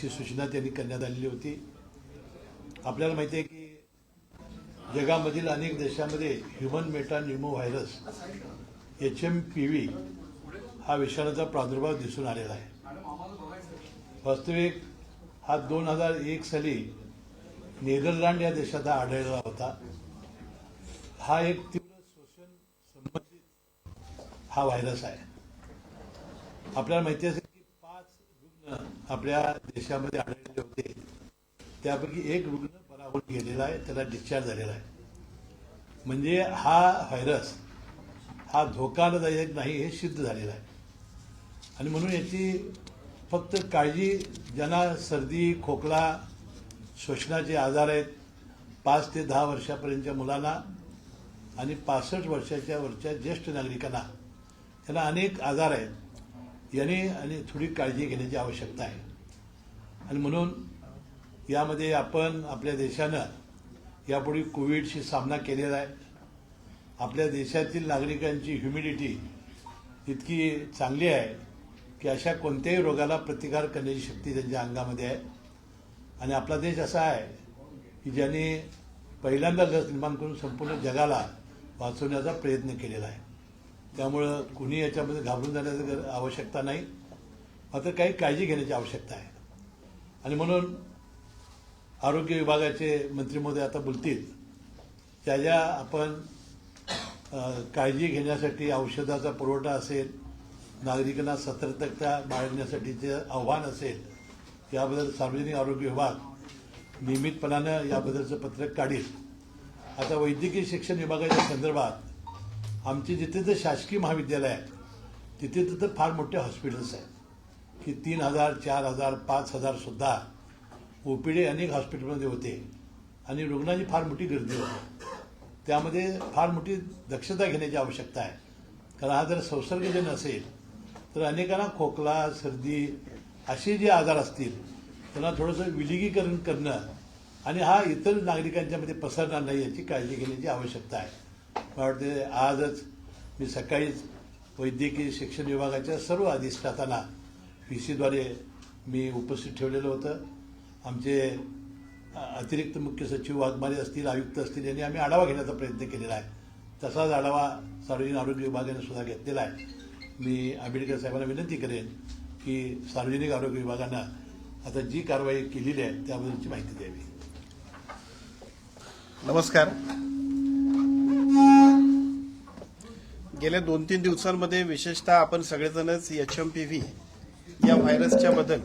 अशी सूचना त्यांनी करण्यात आलेली होती. आपल्याला माहिती आहे की जगामधील अनेक देशामध्ये human meta pneumo virus H M P V हा विषाणूचा प्रादुर्भाव दिसून आलेला आहे. वास्तविक हा दोन हजार एक साली नेदरलँड या देशात हा होता. हा एक तीव्र शोषण संबंधित हा व्हायरस आहे. आपल्याला माहिती असेल रुग्ण आपल्या देशामध्ये आढळलेले होते. त्यापैकी एक रुग्ण बरा होऊन गेलेला आहे त्याला डिस्चार्ज झालेला आहे. म्हणजे हा व्हायरस हा धोकादायक नाही हे सिद्ध झालेलं आहे. आणि म्हणून याची फक्त काळजी ज्यांना सर्दी खोकला श्वसनाचे आजार आहेत पाच ते दहा वर्षापर्यंतच्या मुलांना आणि पासष्ट वर्षाच्या वरच्या ज्येष्ठ नागरिकांना त्यांना अनेक आजार आहेत. याने आणि थोडी काळजी घेण्याची आवश्यकता आहे. आणि म्हणून यामध्ये आपण आपल्या देशानं यापूर्वी कोविडशी सामना केलेला आहे. आपल्या देशातील नागरिकांची ह्युमिडिटी इतकी चांगली आहे की अशा कोणत्याही रोगाला प्रतिकार करण्याची शक्ती त्यांच्या अंगामध्ये आहे. आणि आपला देश असा आहे की ज्याने पहिल्यांदा लस निर्माण करून संपूर्ण जगाला वाचवण्याचा प्रयत्न केलेला आहे. त्यामुळं कुणी याच्यामध्ये घाबरून जाण्याची आवश्यकता नाही. मात्र काही काळजी घेण्याची आवश्यकता आहे. आणि म्हणून आरोग्य विभागाचे मंत्री महोदय आता बोलतील ज्या ज्या आपण काळजी घेण्यासाठी औषधाचा पुरवठा असेल नागरिकांना सतर्कता बाळगण्यासाठीचे आव्हान असेल याबद्दल सार्वजनिक आरोग्य विभाग नियमितपणानं याबद्दलचं पत्रक काढील. आता वैद्यकीय शिक्षण विभागाच्या संदर्भात आमचे जिथे तर शासकीय महाविद्यालय आहे तिथे तिथं फार मोठे हॉस्पिटल्स आहेत. की तीन हजार चार हजार पाच हजारसुद्धा ओ पी डी अनेक हॉस्पिटलमध्ये होते. आणि रुग्णांची फार मोठी गर्दी होते. त्यामध्ये फार मोठी दक्षता घेण्याची आवश्यकता आहे. कारण हा जर संसर्गजन्य असेल तर अनेकांना खोकला सर्दी असे जे आजार असतील त्यांना थोडंसं विलगीकरण करणं आणि हा इतर नागरिकांच्यामध्ये पसरणार नाही याची काळजी घेण्याची आवश्यकता आहे. मला वाटते आजच मी सकाळीच वैद्यकीय शिक्षण विभागाच्या सर्व अधिष्ठातांना पी सीद्वारे मी उपस्थित ठेवलेलं होतं. आमचे अतिरिक्त मुख्य सचिव वाघमारे असतील आयुक्त असतील यांनी आम्ही आढावा घेण्याचा प्रयत्न केलेला आहे. तसाच आढावा सार्वजनिक आरोग्य विभागाने सुद्धा घेतलेला आहे. मी आंबेडकर साहेबांना विनंती करेन की सार्वजनिक आरोग्य विभागानं आता जी कारवाई केलेली आहे त्याबद्दलची माहिती द्यावी. नमस्कार. गेल्या दोन तीन दिवसांमध्ये विशेषतः आपण सगळेजणच एच एम पी व्ही या व्हायरसच्या बद्दल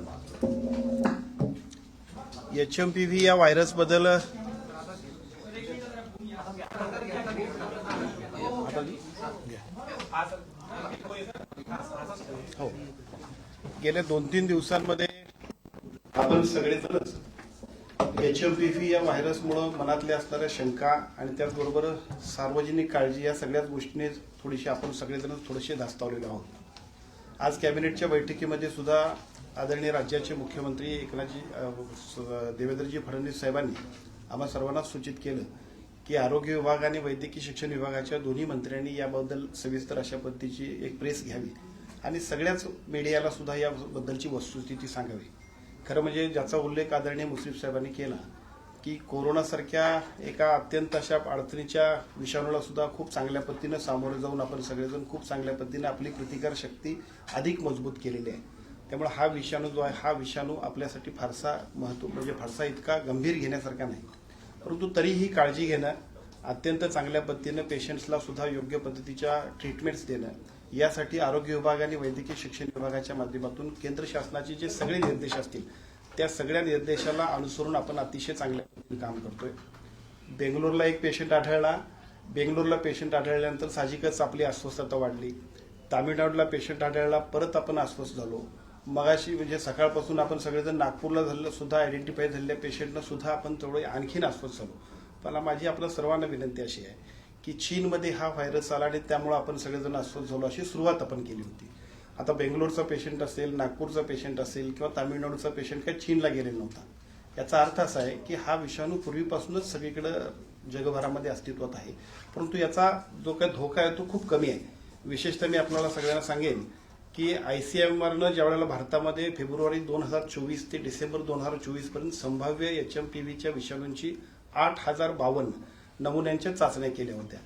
एच एम पी व्ही या व्हायरसबद्दल हो गेल्या दोन तीन दिवसांमध्ये आपण सगळेजणच एच एम पी व्ही या व्हायरसमुळं मनातल्या असणाऱ्या शंका आणि त्याचबरोबर सार्वजनिक काळजी या सगळ्याच गोष्टीने थोडीशी आपण सगळेजण थोडेसे धास्तावलेलो आहोत. आज कॅबिनेटच्या बैठकीमध्ये सुद्धा आदरणीय राज्याचे मुख्यमंत्री एकनाथजी स- देवेंद्रजी फडणवीस साहेबांनी आम्हा सर्वांना सूचित केलं की आरोग्य विभाग आणि वैद्यकीय शिक्षण विभागाच्या दोन्ही मंत्र्यांनी याबद्दल सविस्तर अशा पद्धतीची एक प्रेस घ्यावी आणि सगळ्याच मीडियाला सुद्धा याबद्दलची वस्तुस्थिती सांगावी. खरं म्हणजे ज्याचा उल्लेख आदरणीय मुश्रीफ साहेबांनी केला की कोरोनासारख्या एका अत्यंत अशा अडचणीच्या विषाणूला सुद्धा खूप चांगल्या पद्धतीनं सामोरे जाऊन आपण सगळेजण खूप चांगल्या पद्धतीनं आपली प्रतिकार शक्ती अधिक मजबूत केलेली आहे. त्यामुळे हा विषाणू जो आहे हा विषाणू आपल्यासाठी फारसा महत्त्व म्हणजे फारसा इतका गंभीर घेण्यासारखा नाही. परंतु तरीही काळजी घेणं अत्यंत चांगल्या पद्धतीनं पेशंट्सला सुद्धा योग्य पद्धतीच्या ट्रीटमेंट्स देणं यासाठी आरोग्य विभाग आणि वैद्यकीय शिक्षण विभागाच्या माध्यमातून केंद्र शासनाचे जे सगळे निर्देश असतील त्या सगळ्या निर्देशाला अनुसरून आपण अतिशय चांगल्या पद्धतीने काम करतोय. बेंगलोरला एक पेशंट आढळला. बेंगलोरला पेशंट आढळल्यानंतर साहजिकच आपली अस्वस्थता वाढली. तामिळनाडूला पेशंट आढळला परत आपण अस्वस्थ झालो. मगाशी म्हणजे सकाळपासून आपण सगळेजण नागपूरला झालं सुद्धा आयडेंटिफाय झालेल्या पेशंटनं सुद्धा आपण थोडं आणखीन अस्वस्थ झालो. मला माझी आपल्या सर्वांना विनंती अशी आहे की चीनमध्ये हा व्हायरस आला आणि त्यामुळे आपण सगळेजण अस्वस्थ झालो अशी सुरुवात आपण केली होती. आता बेंगलोरचा पेशंट असेल नागपूरचा पेशंट असेल किंवा तामिळनाडूचा पेशंट काही चीनला गेलेला नव्हता. याचा अर्थ असा आहे की हा विषाणू पूर्वीपासूनच सगळीकडे जगभरामध्ये अस्तित्वात आहे. परंतु याचा जो काही धोका आहे तो खूप कमी आहे. विशेषतः मी आपल्याला सगळ्यांना सांगेन की आय सी एम आरनं ज्या वेळेला भारतामध्ये फेब्रुवारी दोन हजार चोवीस ते डिसेंबर दोन हजार चोवीसपर्यंत संभाव्य एच एम पी व्हीच्या विषाणूंची आठ हजार बावन्न नमुन्यांच्या चाचण्या केल्या होत्या.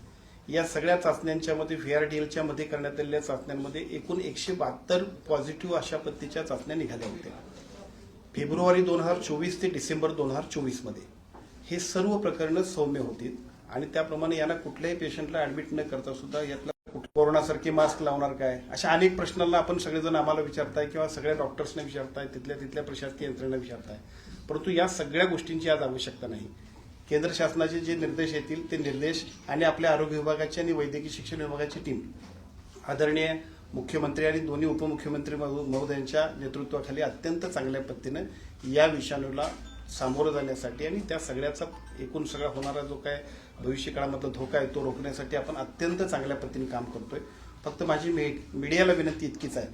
या सगळ्या चाचण्यांच्या मध्ये व्हीआरडीएलच्या मध्ये करण्यात आलेल्या चाचण्यांमध्ये एकूण एकशे बहात्तर पॉझिटिव्ह अशा पद्धतीच्या चाचण्या निघाल्या होत्या. फेब्रुवारी दोन हजार चोवीस ते डिसेंबर दोन हजार चोवीसमध्ये हे सर्व प्रकरणं सौम्य होती आणि त्याप्रमाणे यांना कुठल्याही पेशंटला ऍडमिट न करता सुद्धा यातला कुठ- मास्क लावणार काय? अशा अनेक प्रश्नांना आपण सगळेजण आम्हाला विचारताय किंवा सगळ्या डॉक्टर्सना विचारताय तिथल्या तिथल्या प्रशासकीय यंत्रणा विचारताय. परंतु या सगळ्या गोष्टींची आज आवश्यकता नाही. केंद्र शासनाचे जे निर्देश येतील ते निर्देश आणि आपल्या आरोग्य विभागाची आणि वैद्यकीय शिक्षण विभागाची टीम आदरणीय मुख्यमंत्री आणि दोन्ही उपमुख्यमंत्री महोदयांच्या नेतृत्वाखाली अत्यंत चांगल्या पद्धतीनं या विषाणूला सामोरं जाण्यासाठी आणि त्या सगळ्याचा एकूण सगळा होणारा जो काय भविष्यकाळामधला धोका आहे तो रोखण्यासाठी आपण अत्यंत चांगल्या पद्धतीने काम करतोय. फक्त माझी मी- मीडियाला विनंती इतकीच आहे.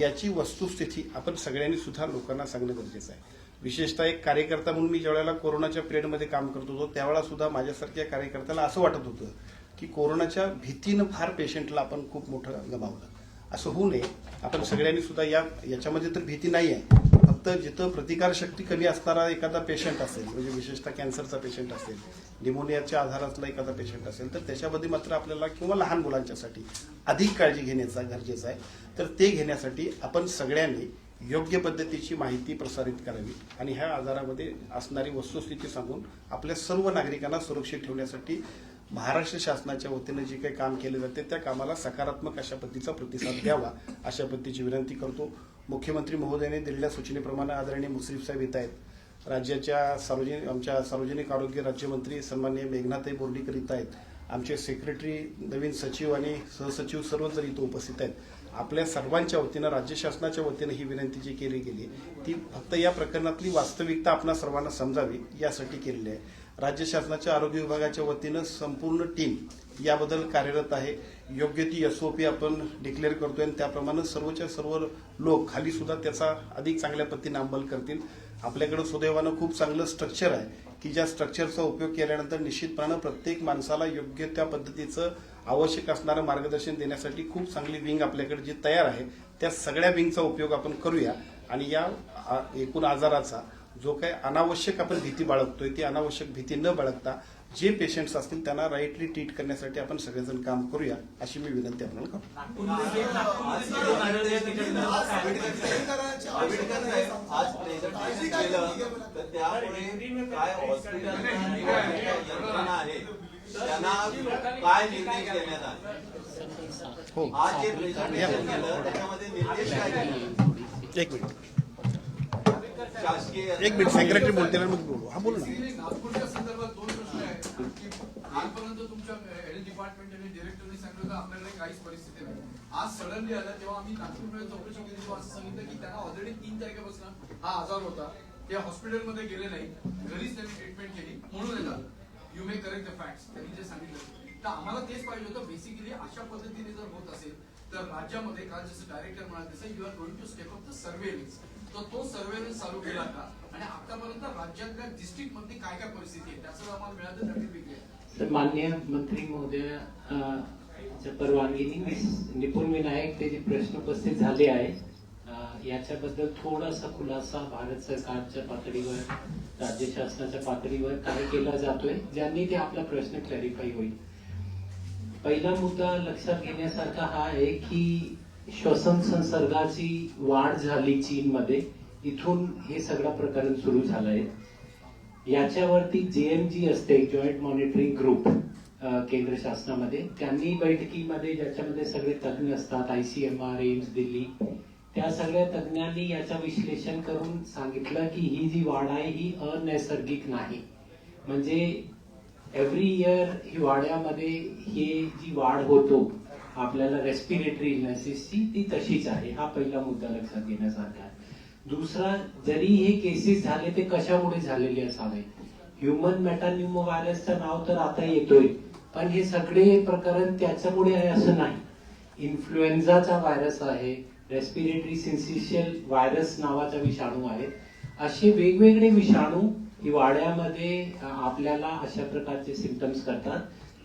याची वस्तुस्थिती आपण सगळ्यांनी सुद्धा लोकांना सांगणं गरजेचं आहे. विशेषतः एक कार्यकर्ता म्हणून मी ज्यावेळेला कोरोनाच्या पिरियडमध्ये काम करत होतो त्यावेळेला सुद्धा माझ्यासारख्या कार्यकर्त्याला असं वाटत होतं की कोरोनाच्या भीतीनं फार पेशंटला आपण खूप मोठं गमावलं. असं होऊ नये. आपण सगळ्यांनी सुद्धा या याच्यामध्ये तर भीती नाही आहे फक्त जिथं प्रतिकारशक्ती कमी असणारा एखादा पेशंट असेल म्हणजे विशेषतः कॅन्सरचा पेशंट असेल निमोनियाच्या आधारातला एखादा पेशंट असेल तर त्याच्यामध्ये मात्र आपल्याला किंवा लहान मुलांच्यासाठी अधिक काळजी घेण्याचा गरजेचं आहे. तर ते घेण्यासाठी आपण सगळ्यांनी योग्य पद्धतीची माहिती प्रसारित करावी आणि ह्या आजारामध्ये असणारी वस्तुस्थिती सांगून आपल्या सर्व नागरिकांना सुरक्षित ठेवण्यासाठी महाराष्ट्र शासनाच्या वतीनं जे काही काम केले जाते त्या कामाला सकारात्मक अशा पद्धतीचा प्रतिसाद द्यावा अशा पद्धतीची विनंती करतो. मुख्यमंत्री महोदयाने दिलेल्या सूचनेप्रमाणे आदरणीय मुश्रीफ साहेब येत आहेत. राज्याच्या सार्वजनिक आमच्या सार्वजनिक आरोग्य राज्यमंत्री सन्माननीय मेघनाथाई बोर्डीकर येत आहेत. आमचे सेक्रेटरी नवीन सचिव आणि सहसचिव सर्व जण इथं उपस्थित आहेत. आपल्या सर्वांच्या वतीनं राज्य शासनाच्या वतीनं ही विनंती जी केली गेली ती फक्त या प्रकरणातली वास्तविकता आपणा सर्वांना समजावी यासाठी केलेली आहे. राज्य शासनाच्या आरोग्य विभागाच्या वतीनं संपूर्ण टीम याबद्दल कार्यरत आहे. योग्य ती यश ओ पी आपण डिक्लेअर करतोय आणि त्याप्रमाणे सर्वच्या सर्व लोक खाली सुद्धा त्याचा अधिक चांगल्या पद्धतीने अंमल करतील. आपल्याकडे सुदैवानं खूप चांगलं स्ट्रक्चर आहे की ज्या स्ट्रक्चरचा उपयोग केल्यानंतर निश्चितपणे प्रत्येक माणसाला योग्य त्या पद्धतीचं आवश्यक असणारं मार्गदर्शन देण्यासाठी खूप चांगली विंग आपल्याकडे जी तयार आहे त्या सगळ्या विंगचा उपयोग आपण करूया. आणि या एकूण आजाराचा जो काही अनावश्यक आपण भीती बाळगतोय ती अनावश्यक भीती न बाळगता जे पेशंट्स असतील त्यांना राईटली ट्रीट करण्यासाठी आपण सगळेजण काम करूया अशी मी विनंती आपल्याला करतो. त्यांना काय आले? हो. आज जे प्रेझेंटेशन केलं त्याच्यामध्ये निर्देश काय केले? एक मिनिट. शासकीय एक मिनिट सेक्रेटरी बोलते ना मग बोलू. हा बोल नागपूरच्या संदर्भात दोन प्रश्न आहेत की कालपर्यंत तुमच्या हेल्थ डिपार्टमेंट आणि डिरेक्टरने सांगितलं आपल्याकडे काहीच परिस्थिती नाही? आज सडनली आलं तेव्हा आम्ही नागपूरमध्ये चौकशी केली तेव्हा असं सांगितलं की त्यांना ऑलरेडी तीन तारखेपासून हा आजार होता. ते हॉस्पिटलमध्ये गेले नाही. घरीच त्यांनी ट्रीटमेंट केली. म्हणून हे झालं you may correct the facts त्यांनी जे सांगितलं तर आम्हाला तेच पाहिजे होतं. बेसिकली अशा पद्धतीने जर होत असेल तर राज्यामध्ये काल जसं डायरेक्टर म्हणाले तसं you are going to step up the surveillance तर तो सर्व्हेलन्स चालू केला का? आणि आतापर्यंत राज्यातल्या डिस्ट्रिक्टमध्ये काय काय परिस्थिती आहे? त्याचं आम्हाला मिळालं सर्टिफिकेट तर मान्य मंत्री महोदय परवानगीने निपुण विनायक ते जे प्रश्न उपस्थित झाले आहे याच्याबद्दल थोडासा खुलासा भारत सरकारच्या पातळीवर राज्य शासनाच्या पातळीवर काय केला जातोय ज्यांनी ते आपला प्रश्न क्लॅरिफाय होईल. पहिला मुद्दा लक्षात घेण्यासारखा हा आहे की श्वसन संसर्गाची वाढ झाली चीनमध्ये इथून हे सगळं प्रकरण सुरू झालंय. याच्यावरती जेएमजी असते जॉईंट मॉनिटरिंग ग्रुप केंद्र शासनामध्ये त्यांनी बैठकीमध्ये ज्याच्यामध्ये सगळे तज्ज्ञ असतात आयसीएमआर एम्स दिल्ली त्या सगळ्या तज्ज्ञांनी याचं विश्लेषण करून सांगितलं की ही जी वाढ आहे ही अनैसर्गिक नाही. म्हणजे एव्हरी इयर हिवाळ्यामध्ये हे जी वाढ होतो आपल्याला रेस्पिरेटरी इलनेसेसची ती तशीच आहे. हा पहिला मुद्दा लक्षात घेण्यासारखा आहे. दुसरा जरी हे केसेस झाले ते कशामुळे झालेले असावे? ह्युमन मेटान्युमो व्हायरसचं नाव तर आता येतोय पण हे सगळे प्रकरण त्याच्यामुळे आहे असं नाही. इन्फ्लुएन्झाचा व्हायरस आहे रेस्पिरेटरी सिन्सिशियल व्हायरस नावाचा विषाणू आहे असे वेगवेगळे विषाणू हिवाळ्यामध्ये आपल्याला अशा प्रकारचे सिमटम्स करतात.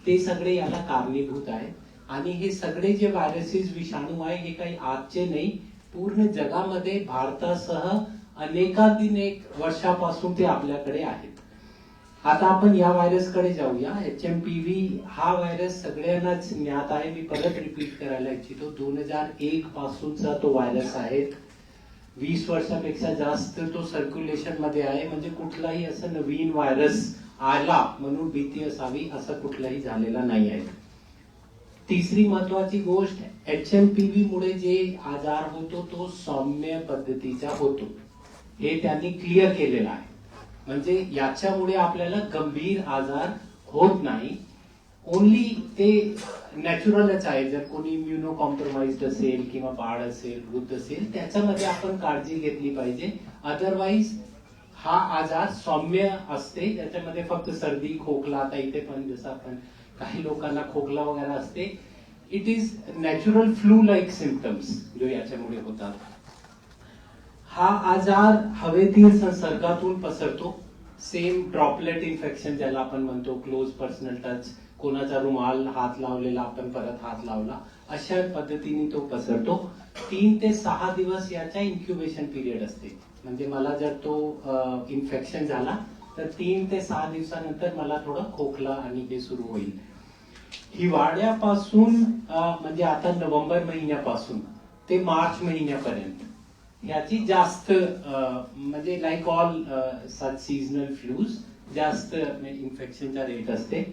ते सगळे याला कारणीभूत आहे आणि हे सगळे जे व्हायरसेस विषाणू आहे हे काही आजचे नाही पूर्ण जगामध्ये भारतासह अनेकाधिक वर्षापासून ते आपल्याकडे आहेत. आता आपण या व्हायरसकडे जाऊया. एच एम पी व्ही हा व्हायरस सगळ्यांनाच ज्ञात आहे. मी परत रिपीट करायला इच्छितो. दोन हजार एक पासूनचा तो व्हायरस आहे. वीस वर्षापेक्षा जास्त तो सर्क्युलेशनमध्ये आहे. म्हणजे कुठलाही असं नवीन व्हायरस आला म्हणून भीती असावी असं कुठलाही झालेला नाही आहे. तिसरी महत्वाची गोष्ट एच एम पी व्ही मुळे जे आजार होतो तो सौम्य पद्धतीचा होतो. हे त्यांनी क्लिअर केलेलं आहे. म्हणजे याच्यामुळे आपल्याला गंभीर आजार होत नाही. ओनली ते नॅचरलच आहे. जर कोणी इम्युनो कॉम्प्रोमाइज असेल किंवा बाळ असेल वृद्ध असेल त्याच्यामध्ये आपण काळजी घेतली पाहिजे. अदरवाईज हा आजार सौम्य असते. त्याच्यामध्ये फक्त सर्दी खोकला आता इथे पण जसं आपण काही लोकांना खोकला वगैरे असते. It is natural flu like symptoms जो याच्यामुळे होतात. हा आजार हवेतील संसर्गातून पसरतो. सेम ड्रॉपलेट इन्फेक्शन ज्याला आपण म्हणतो क्लोज पर्सनल टच कोणाचा रुमाल हात लावलेला आपण परत हात लावला अशा पद्धतीने तो पसरतो. तीन ते सहा दिवस याचा इन्क्युबेशन पिरियड असते. म्हणजे मला जर तो इन्फेक्शन झाला तर तीन ते सहा दिवसानंतर मला थोडा खोकला आणि हे सुरू होईल. हिवाळ्यापासून म्हणजे आता नोव्हेंबर महिन्यापासून ते मार्च महिन्यापर्यंत. याची जास्त म्हणजे like all such seasonal flus जास्त म्हणजे इन्फेक्शनचा रेट असते.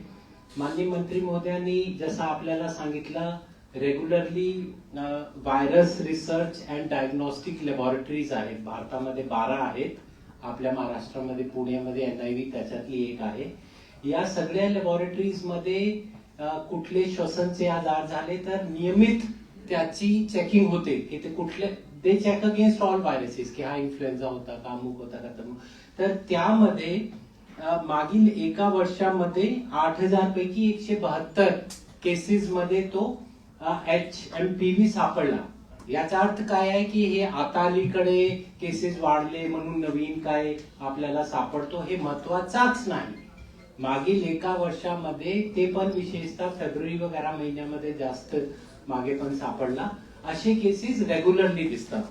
माननीय मंत्री महोदयांनी जसं आपल्याला सांगितलं regularly virus research and diagnostic laboratories आहेत. भारतामध्ये बारा आहेत. आपल्या महाराष्ट्रामध्ये पुण्यामध्ये एन आय व्ही त्याच्यातली एक आहे. या सगळ्या लॅबॉरेटरीजमध्ये कुठले श्वसनचे आजार झाले तर नियमित त्याची चेकिंग होते. की ते कुठले they check against all viruses की हा इन्फ्लुएन्झा होता का अमुक होता का तमुक. तर त्यामध्ये मागील एका वर्षामध्ये आठ हजार पैकी एकशे बहात्तर केसेस मध्ये तो एच एम पी व्ही सापडला. याचा अर्थ काय आहे की हे आता अलीकडे केसेस वाढले म्हणून नवीन काय आपल्याला सापडतो हे महत्वाचाच नाही. मागील एका वर्षामध्ये ते पण विशेषतः फेब्रुवारी वगैरे महिन्यामध्ये जास्त मागे पण सापडला. असे केसेस रेग्युलरली दिसतात.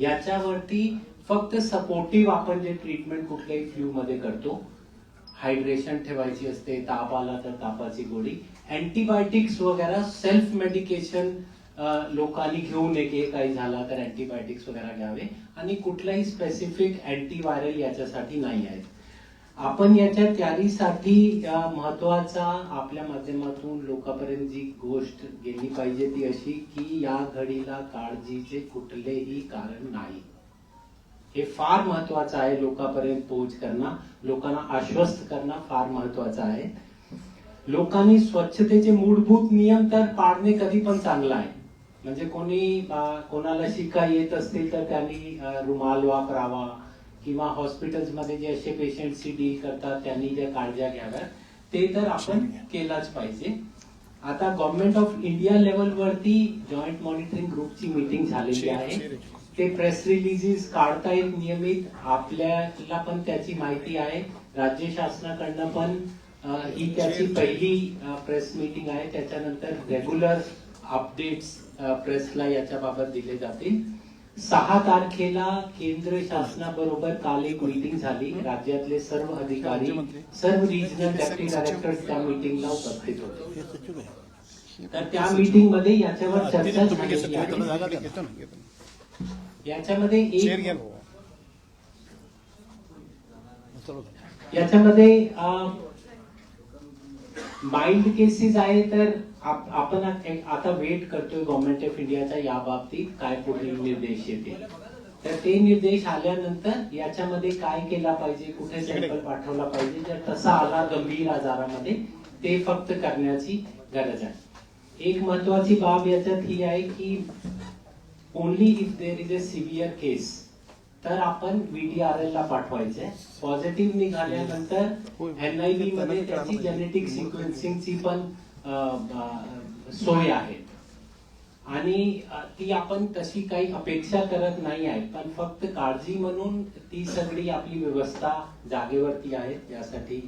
याच्यावरती फक्त सपोर्टिव्ह आपण जे ट्रीटमेंट कुठल्याही फ्ल्यू मध्ये करतो हायड्रेशन ठेवायची असते ताप आला तर तापाची गोळी अँटीबायोटिक्स वगैरे सेल्फ मेडिकेशन लोकांनी घेऊ नये की काही झाला तर अँटीबायोटिक्स वगैरे घ्यावे. आणि कुठलाही स्पेसिफिक अँटीव्हायरल याच्यासाठी नाही आहेत. आपण याच्या तयारीसाठी महत्त्वाचा आपल्या माध्यमातून लोकांपर्यंत जी गोष्ट गेली पाहिजे ती अशी की या घडीला काळजीचे कुठलेही कारण नाही. हे फार महत्वाचं आहे लोकांपर्यंत पोहोच करणं. लोकांना आश्वस्त करणं फार महत्वाचं आहे. लोकांनी स्वच्छतेचे मूलभूत नियम तर पाळणे कधी पण चांगलं आहे. म्हणजे कोणी कोणाला शिका येत असतील तर त्यांनी रुमाल वापरावा. किंवा हॉस्पिटल्समध्ये जे असे पेशंटशी डील करतात त्यांनी ज्या काळज्या घ्याव्यात ते तर आपण केलाच पाहिजे. आता गव्हर्नमेंट ऑफ इंडिया लेवलवरती जॉईंट मॉनिटरिंग ग्रुपची मीटिंग झालेली आहे. ते प्रेस रिलीजेस काढतायत नियमित. आपल्याला पण त्याची माहिती आहे. राज्य शासनाकडनं पण ही त्याची पहिली प्रेस मीटिंग आहे. त्याच्यानंतर रेग्युलर अपडेट्स प्रेसला याच्या बाबत दिले जातील. सहा तारखेला केंद्र शासनाबरोबर काल एक मीटिंग झाली. राज्यातले सर्व अधिकारी सर्व रिजनल डेप्टी डायरेक्टर त्या मीटिंगला उपस्थित होते. तर त्या मीटिंगमध्ये याच्यावर चर्चा याच्यामध्ये एक याच्यामध्ये माइल्ड केसेस आहे तर आपण आता वेट करतोय गव्हर्नमेंट ऑफ इंडियाच्या या बाबतीत काय पुढे निर्देश येतील. तर ते निर्देश आल्यानंतर याच्यामध्ये काय केला पाहिजे कुठे सॅम्पल पाठवला पाहिजे जर तसा आला गंभीर आजारामध्ये ते फक्त करण्याची गरज आहे. एक महत्वाची बाब याच्यात ही आहे की only if there is a severe case तर आपण व्हीडीआरएल ला पाठवायचंय. पॉझिटिव्ह निघाल्यानंतर एनआयव्ही मध्ये त्याची जेनेटिक सिक्वेन्सिंगची पण सोय आहे. आणि ती आपण तशी काही अपेक्षा करत नाही आहे पण फक्त काळजी म्हणून ती सगळी आपली व्यवस्था जागेवरती आहे यासाठी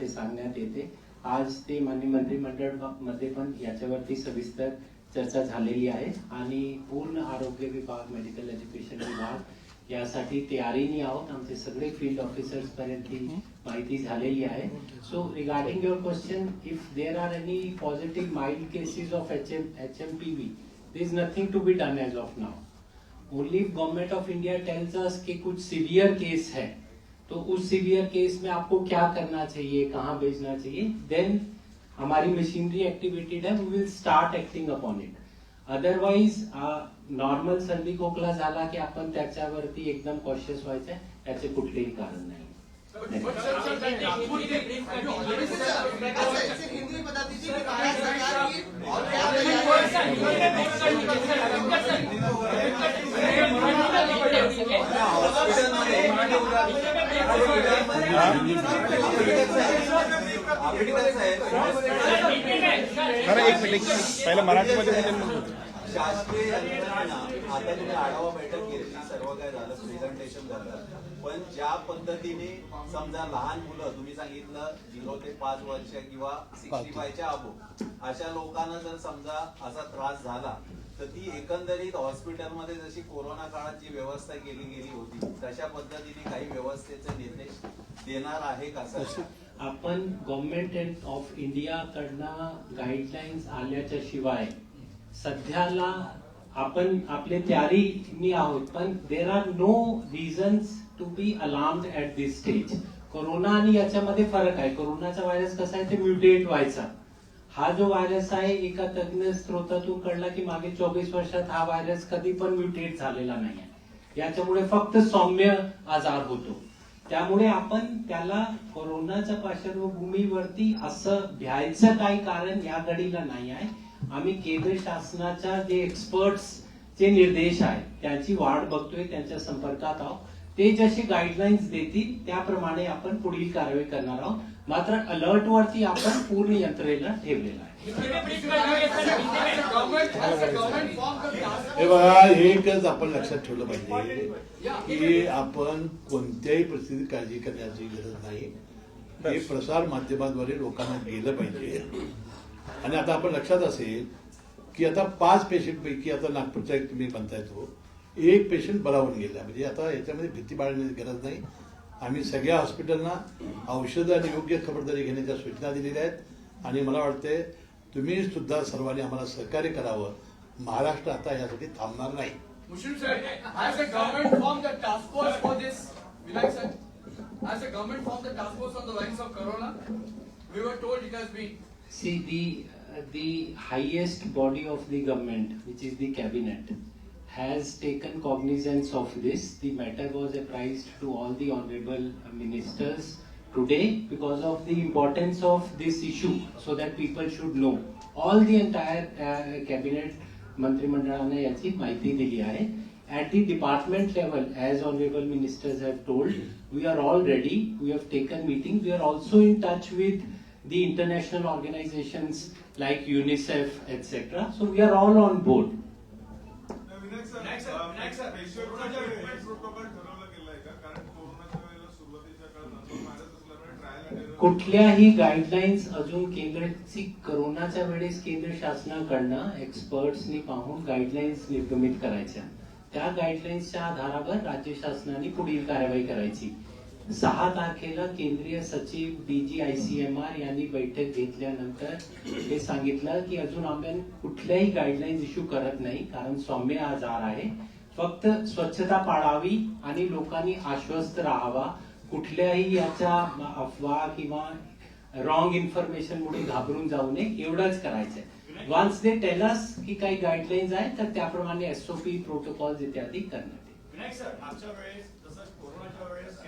ते सांगण्यात येते. आज ते मान्य मंत्रिमंडळमध्ये पण याच्यावरती सविस्तर चर्चा झालेली आहे. आणि पूर्ण आरोग्य विभाग मेडिकल एज्युकेशन विभाग यासाठी तयारीने आहोत. आमचे सगळे फ़ील्ड ऑफिसर्स पर्यंत ही माहिती झालेली आहे. So regarding your question if there are any positive mild cases of H M H M P is nothing to be done as of now. Only if government of India tells us कि कुछ severe केस है। तो उस severe केस में आपको क्या करना चाहिए कहाँ भेजना चाहिए? देन हमारी मशीनरी एक्टिवेटेड है we will start acting upon it otherwise normal सर्दी खोकला झाला की आपण त्याच्यावरती एकदम कॉशियस व्हायचं त्याचे कुठलेही कारण नाही खरं एक मिनिट एक पहिलं मराठीमध्ये शासकीय यंत्रणा आता तुम्ही आढावा बैठक घेतली सर्व काय झालं प्रेझेंटेशन झालं. पण ज्या पद्धतीने समजा लहान मुलं तुम्ही सांगितलं झिरो ते पाच वर्ष किंवा सिक्स्टी फायच्या अबो अशा लोकांना जर समजा असा त्रास झाला तर ती एकंदरीत हॉस्पिटलमध्ये जशी कोरोना काळात जी व्यवस्था केली गेली होती तशा पद्धतीने काही व्यवस्थेचे निर्देश देणार आहे का सर? आपण गव्हर्नमेंट ऑफ इंडिया कडनं गाईडलाईन्स आल्याच्या शिवाय सध्याला आपण आपले तयारीनी आहोत पण there are no reasons to be alarm at this stage corona आणि याच्यामध्ये फरक आहे. कोरोनाचा व्हायरस कसा आहे ते म्युटेट व्हायचा. हा जो व्हायरस आहे एका तज्ञ स्त्रोतातून कळला की मागे चोवीस वर्षात हा व्हायरस कधी पण म्युटेट झालेला नाही आहे याच्यामुळे फक्त सौम्य आजार होतो. त्यामुळे आपण त्याला कोरोनाच्या पार्श्वभूमीवरती असं भ्यायचं काही कारण या घडीला नाही आहे. आम्ही केंद्र शासनाच्या जे एक्सपर्ट्स चे निर्देश आहेत त्याची वाट बघतोय त्यांच्या संपर्कात आहोत. ते जसे गाईडलाईन्स देतील त्याप्रमाणे आपण पुढील कारवाई करणार आहोत. मात्र अलर्ट वरती आपण पूर्ण यंत्रणेला ठेवलेलं आहे. हे बघा एकच आपण लक्षात ठेवलं पाहिजे की आपण कोणत्याही परिस्थितीत काळजी करण्याची गरज नाही. हे प्रसार माध्यमाद्वारे लोकांना गेलं पाहिजे. आणि आता आपण लक्षात असेल की आता पाच पेशंट पैकी आता नागपूरचा एक तुम्ही म्हणताय तो एक पेशंट बरा गेला. म्हणजे आता याच्यामध्ये भीती बाळण्याची गरज नाही. आम्ही सगळ्या हॉस्पिटलना औषधं आणि योग्य खबरदारी घेण्याच्या सूचना दिलेल्या आहेत. आणि मला वाटते तुम्ही सुद्धा सर्वांनी आम्हाला सहकार्य करावं. महाराष्ट्र आता यासाठी थांबणार नाही. See the the highest body of the government which is the cabinet has taken cognizance of this. The matter was apprised to all the honorable uh, ministers today because of the importance of this issue, so that people should know. All the entire uh, cabinet मंत्रिमंडळाने याची माहिती दिली आहे at the department level as honourable ministers have told we are already we have taken meeting we are also in touch with the international organizations like UNICEF, etc. So we are all on board. कुठल्याही guidelines अजून केंद्रची कोरोनाच्या वेळेस केंद्र शासनाकडनं एक्सपर्ट्सनी पाहून guidelines निर्गमित करायच्या. त्या गाईडलाईन्सच्या आधारावर राज्य शासनाने पुढील कारवाई करायची. सहा तारखेला केंद्रीय सचिव डीजी आर यांनी बैठक घेतल्यानंतर हे सांगितलं की अजून आम्ही कुठल्याही गाईडलाईन्स इश्यू करत नाही कारण सौम्य आजार आहे. फक्त स्वच्छता पाळावी आणि लोकांनी आश्वस्त राहावा. कुठल्याही याच्या अफवा किंवा रॉंग इन्फॉर्मेशन मुळे घाबरून जाऊ नये एवढंच करायचंय. वन्स दे टेलस की काही गाईडलाईन्स आहेत तर त्याप्रमाणे एसओपी प्रोटोकॉल इत्यादी करण्यात येईल विनायक सर मागच्या वेळेस जसं कोरोनाच्या वेळेस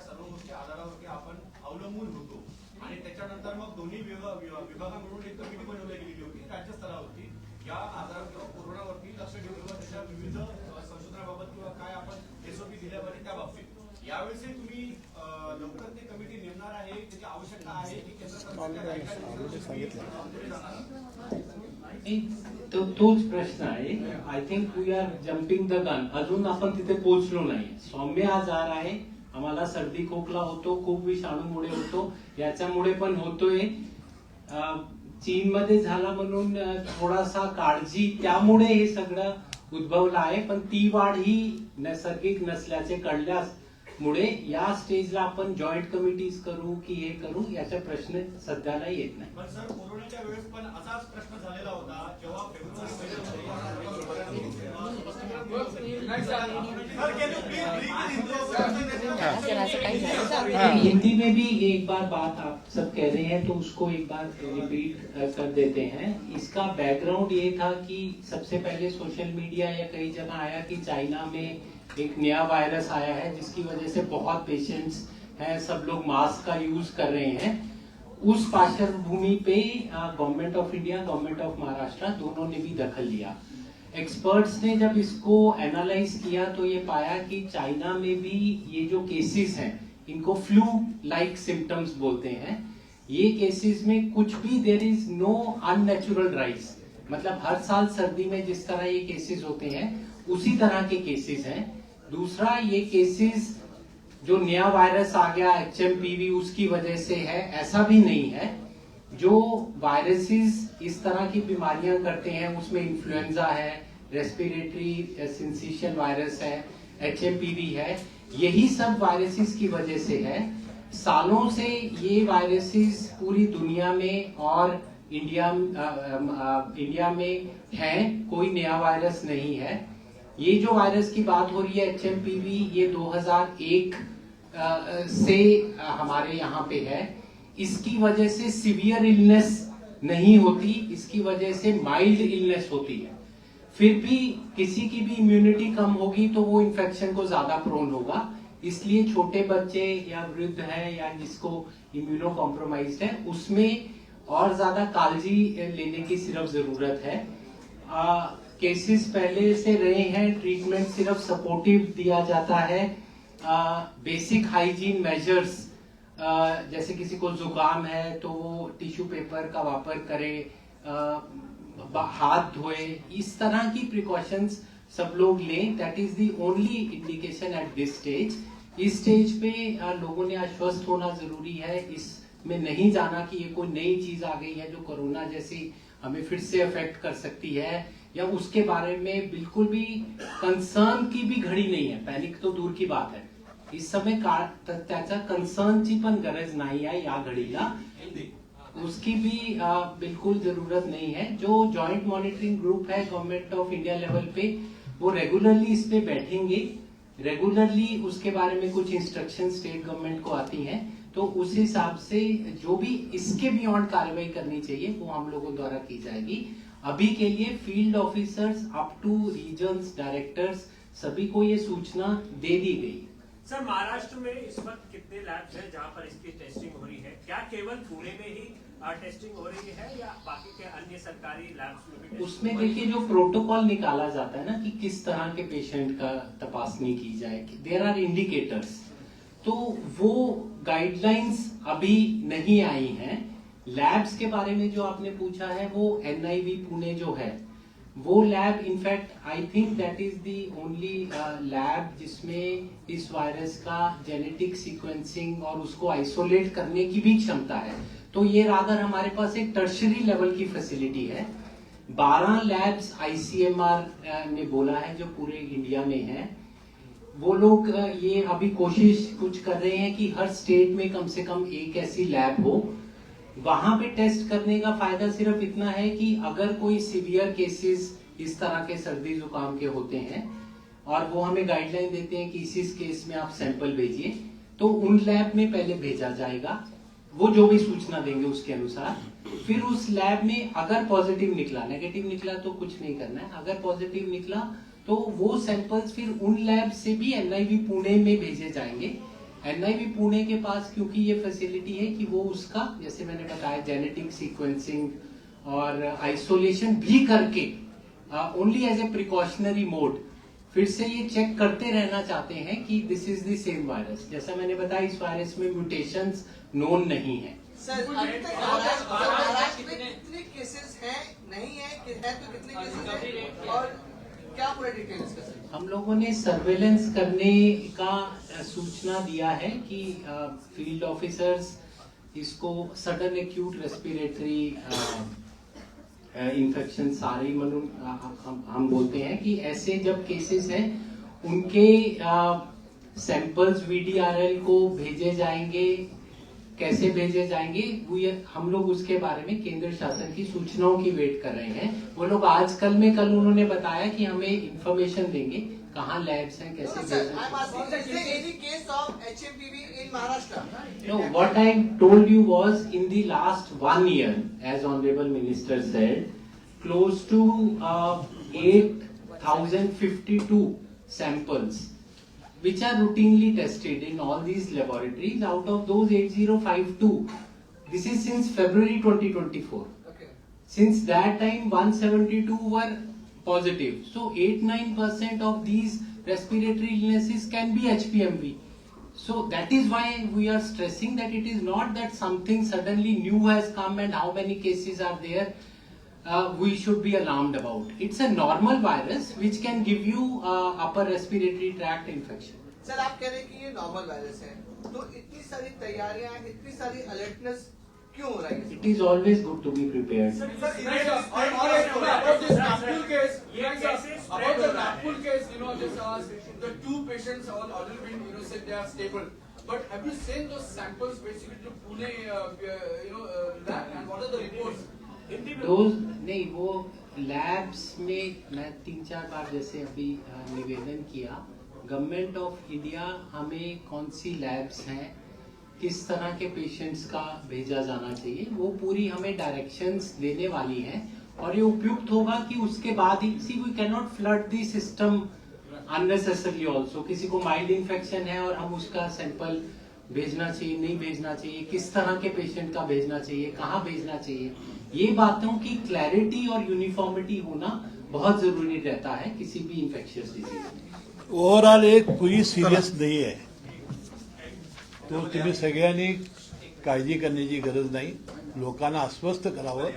सरकारच्या सर्व गोष्टी आधारावरती आपण अवलंबून होतो. आणि त्याच्यानंतर मग दोन्ही विभाग विभाग- विभागांकडून एक कमिटी बनवली गेलेली होती राज्यस्तरावरती या आजारावर किंवा कोरोनावरती लक्ष ठेवून किंवा त्याच्या विविध संशोधनाबाबत किंवा काय आपण एसओपी दिल्या पाहिजे त्या बाबतीत. यावेळेस तुम्ही लवकर ती कमिटी नेमणार आहे त्याची आवश्यकता आहे की केंद्र सरकारच्या तो तोच प्रश्न आहे. I think we are jumping the gun अजून आपण तिथे पोहोचलो नाही. सौम्य आजार आहे आम्हाला सर्दी खोकला होतो खूप विषाणूमुळे होतो. याच्यामुळे पण होतोय. चीनमध्ये झाला म्हणून थोडासा काळजी त्यामुळे हे सगळं उद्भवलं आहे. पण ती वाढ ही नैसर्गिक नसल्याचे कळल्यास मुळे या स्टेजला आपण जॉईंट कमिटीज करू की हे करू याचा प्रश्न सध्याला येत नाही. पण सर कोरोनाच्या वेळेस पण असाच प्रश्न झालेला होता जेव्हा फेब्रुवारी हिंदी में भी एक बार बात आप सब कह रहे हैं तो उसको एक बार रिपीट कर देते हैं। इसका बैकग्राउंड ये था कि सबसे पहले सोशल मीडिया या कई जगह आया कि चाइना में एक नया वायरस आया है, जिसकी वजह से बहुत पेशेंट्स हैं, सब लोग मास्क का यूज़ कर रहे हैं। उस पार्श्वभूमि पे government of India government of Maharashtra दोनों ने भी दखल लिया। एक्सपर्ट्स ने जब इसको एनालाइज किया तो ये पाया कि चाइना में भी ये जो केसेस हैं, इनको फ्लू लाइक सिम्टम्स बोलते हैं, ये केसेस में कुछ भी there is no unnatural rise मतलब हर साल सर्दी में जिस तरह ये केसेस होते हैं, उसी तरह के केसेस हैं। दूसरा ये केसेस जो नया वायरस आ गया एचएमपीवी उसकी वजह से है ऐसा भी नहीं है। जो वायरसेस इस तरह की बीमारियाँ करते हैं उसमें इन्फ्लुएंजा है रेस्पिरेटरी सिंसिशियल वायरस है एचएमपीवी है यही सब वायरसेस की वजह से है। सालों से ये वायरसेस पूरी दुनिया में और इंडिया अ, अ, इंडिया में हैं कोई नया वायरस नहीं है। ये जो वायरस की बात हो रही है एचएमपीवी ये 2001 अ, से हमारे यहाँ पे है। इसकी वजह से सिवियर इलनेस नहीं होती इसकी वजह से माइल्ड इलनेस होती है। फिर भी किसी की भी इम्यूनिटी कम होगी तो वो इन्फेक्शन को ज़्यादा प्रोन होगा। इसलिए छोटे बच्चे या वृद्ध है या जिसको इम्यूनो कॉम्प्रोमाइज है उसमें और ज़्यादा कालजी लेने की सिर्फ़ ज़रूरत है। केसेस पहले से रहे हैं ट्रीटमेंट सिर्फ़ सपोर्टिव दिया जाता है बेसिक हाइजीन मेजर्स जैसे किसी को जुकाम है तो वो टिश्यू पेपर का वापर करे बा- हाथ धोए, इस तरह की प्रिकॉशंस सब लोग लें। That is the only indication at this stage is stage पे लोगों ने आश्वस्त होना ज़रूरी है। इसमें नहीं जाना कि ये कोई नई चीज़ आ गई है जो कोरोना जैसी हमें फिर से अफेक्ट कर सकती है। या उसके बारे में बिल्कुल भी कंसर्न की भी घडी नाही आहे पॅनिक तो दूर की बात आहे इस समय तर त्याच्या कन्सर्नची पण गरज नाही आहे या घडीला। उसकी भी अ, बिल्कुल ज़रूरत नहीं है। जो जॉइंट मॉनिटरिंग ग्रुप है गवर्नमेंट ऑफ़ इंडिया लेवल पे वो रेगुलरली इस पे बैठेंगे। रेगुलरली उसके बारे में कुछ इंस्ट्रक्शन स्टेट गवर्नमेंट को आती हैं। तो उस हिसाब से जो भी इसके बियॉन्ड कार्रवाई करनी चाहिए वो हम लोगों द्वारा की जाएगी। अभी के लिए field officers up to regions directors सभी को ये सूचना दे दी गई। है सर महाराष्ट्र में इस वक्त कितने लैब्स हैं जहाँ पर इसकी टेस्टिंग हो रही है? क्या केवल पुणे में ही टेस्टिंग हो रही है या बाकी के अन्य सरकारी लैब्स में भी उसमें देखिए जो प्रोटोकॉल निकाला जाता है ना कि किस तरह के पेशेंट का तपासनी की जाए देर आर इंडिकेटर्स तो वो गाइडलाइंस अभी नहीं आई हैं। लैब्स के बारे में जो आपने पूछा है, वो एनआईवी पुणे जो है, वो lab in fact I think that is the only lab जिसमें इस वायरस का जेनेटिक सीक्वेंसिंग और उसको आइसोलेट करने की भी क्षमता है। तो ये रादर हमारे पास एक टर्शरी लेवल की फैसिलिटी है। 12 लैब्स आईसीएमआर ने बोला है, जो पूरे इंडिया में है। वो लोग ये अभी कोशिश कुछ कर रहे हैं कि हर स्टेट में कम से कम एक ऐसी लैब हो। वहाँ पे टेस्ट करने का फ़ायदा सिर्फ़ इतना है कि अगर कोई सीवियर केसेस इस तरह के सर्दी जुकाम के होते हैं, और वो हमें गाइडलाइन देते हैं कि इस केस में आप सैंपल भेजिए तो उन लैब में पहले भेजा जाएगा, वो जो भी सूचना देंगे उसके अनुसार। फिर उस लैब में अगर पॉजिटिव निकला नेगेटिव निकला तो कुछ नहीं करना है। अगर पॉजिटिव निकला तो वो सैंपल्स फिर उन लैब से भी एनआईवी पुणे में भेजे जाएँगे। एनआईवी पुणे के पास क्योंकि ये फैसिलिटी है कि वो उसका जैसे मैंने बताया जेनेटिक सीक्वेंसिंग और आइसोलेशन भी करके only as a precautionary mode फिर से ये चेक करते रहना चाहते हैं कि this is the same virus जैसा मैंने बताया इस वायरस में म्यूटेशन नोन नहीं है। सर कितने केसेस हैं नहीं है कि है तो कितने केसेस हैं? और क्या पूरा डिटेल्स का सर हम लोगों ने सर्वेलेंस करने का सूचना दिया है कि फ़ील्ड ऑफिसर्स इसको सडन एक्यूट रेस्पिरेटरी इन्फेक्शन सारे हम, हम बोलते हैं कि ऐसे जब केसेस हैं उनके सैंपल्स वीडीआरएल को भेजे जाएँगे कैसे भेजे जाएँगे वो ये हम लोग उसके बारे में केंद्र शासन की सूचनाओं की वेट कर रहे हैं वो लोग आज कल में कल उन्होंने बताया कि हमें इंफॉर्मेशन देंगे कहाँ लैब्स हैं कैसे No, I told you asking, in there any case of HMPV in Maharashtra? No, what I told you was in the which are routinely tested in all these laboratories. Out of those 8052, this is since February 2024. Okay. Since that time, 172 were positive. So 8-9% of these respiratory illnesses can be HPMV. So that is why we are stressing that it is not that something suddenly new has come and how many cases are there Uh, we should be alarmed about. It's a normal virus which can give you uh, upper respiratory tract infection. Sir आप कह रहे हैं कि ये normal virus है तो इतनी सारी तैयारियां इतनी सारी अलर्टनेस क्यों हो रही है It is always good to be prepared. Sir, Dinesh, on- on it, about this Nagpur case, ये Dinesh, cases about spread the हो रहा है। Nagpur case, you know, just ask, the two patients all already been, you know, said they are stable. But have you seen those samples basically to Pune, uh, uh, you know, uh, lab, and what are the reports? नहीं, वो labs में मैं तीन चार बार जैसे अभी निवेदन KIA. Government of India हमें कौन सी लैब्स हैं, किस तरह के पेशेंट्स का भेजा जाना चाहिए, वो पूरी हमें डायरेक्शंस देने वाली है। और ये उपयुक्त होगा कि उसके बाद ही see we can not flood the system unnecessarily also किसी को माइल्ड इन्फेक्शन है और हम उसका सैंपल भेजना चाहिए, नहीं भेजना चाहिए, किस तरह के पेशेंट का भेजना चाहिए, कहाँ भेजना चाहिए। ये बातों की क्लैरिटी और यूनिफॉर्मिटी होना बहुत ज़रूरी रहता है किसी भी इन्फेक्शियस डिज़ीज़ ओवरऑल एक कोई सीरियस नहीं है। तो तुम्ही सगळ्यांनी काळजी करण्याची गरज नाही. लोकांना अस्वस्थ करावं.